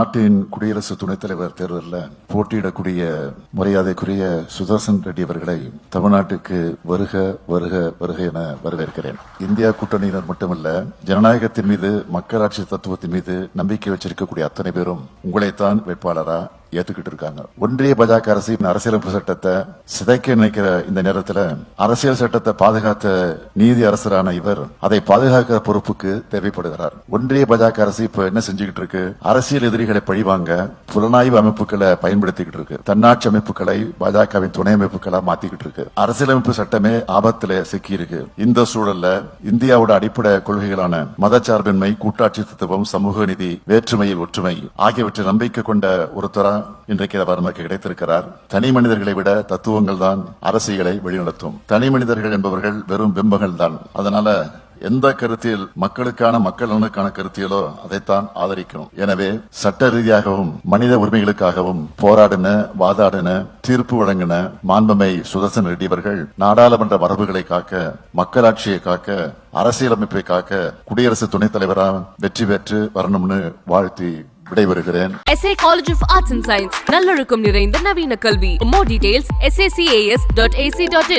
நாட்டின் குடியரசு துணைத் தலைவர் தேர்தலில் போட்டியிடக்கூடிய மரியாதைக்குரிய சுதர்சன் ரெட்டி அவர்களை தமிழ்நாட்டுக்கு வருக வருக வருக என வரவேற்கிறேன். இந்தியா கூட்டணியினர் மட்டுமல்ல ஜனநாயகத்தின் மீது மக்களாட்சி தத்துவத்தின் மீது நம்பிக்கை வச்சிருக்கக்கூடிய அத்தனை பேரும் உங்களைத்தான் வேட்பாளரா ஏத்துக்கிட்டு இருக்காங்க. ஒன்றிய பாஜக அரசு அரசியலமைப்பு சட்டத்தை சிதைக்க நினைக்கிற இந்த நேரத்தில் அரசியல் சட்டத்தை பாதுகாத்த நீதி அரசரான இவர் அதை பாதுகாக்கிற பொறுப்புக்கு தேவைப்படுகிறார். ஒன்றிய பாஜக அரசு இப்ப என்ன செஞ்சுக்கிட்டு இருக்கு? அரசியல் எதிரிகளை பழிவாங்க புலனாய்வு அமைப்புகளை பயன்படுத்திக்கிட்டு இருக்கு. தன்னாட்சி அமைப்புகளை பாஜகவின் துணை அமைப்புகளா மாத்திக்கிட்டு இருக்கு. அரசியலமைப்பு சட்டமே ஆபத்துல சிக்கி இருக்கு இந்த சூழல்ல இந்தியாவோட அடிப்படை கொள்கைகளான மதச்சார்பின்மை கூட்டாட்சி தத்துவம் சமூக நீதி வேற்றுமையில் ஒற்றுமை ஆகியவற்றை நம்பிக்கை கொண்ட ஒருத்தரா இன்றைக்கு அவர் நமக்கு கிடைத்திருக்கிறார். தனி மனிதர்களை விட தத்துவங்கள் தான் அரசியலை வழிநடத்தும். தனி மனிதர்கள் என்பவர்கள் வெறும் பிம்பங்கள் தான். அதனால எந்த கருத்தில் மக்களுக்கான மக்கள் நலனுக்கான கருத்தியலோ அதைத்தான் ஆதரிக்கணும். எனவே சட்ட ரீதியாகவும் மனித உரிமைகளுக்காகவும் போராடின வாதாடின தீர்ப்பு வழங்கின மாண்பமை சுதர்சன் ரெட்டி அவர்கள் நாடாளுமன்ற மரபுகளை காக்க மக்களாட்சியை காக்க அரசியலமைப்பை காக்க குடியரசு துணைத் தலைவராக வெற்றி பெற்று வரணும்னு வாழ்த்தி விடைபெறுகிறேன் SA College of Arts and Science நல்லொழுக்கம் நிறைந்த நவீன கல்வி more details sacs.ac.in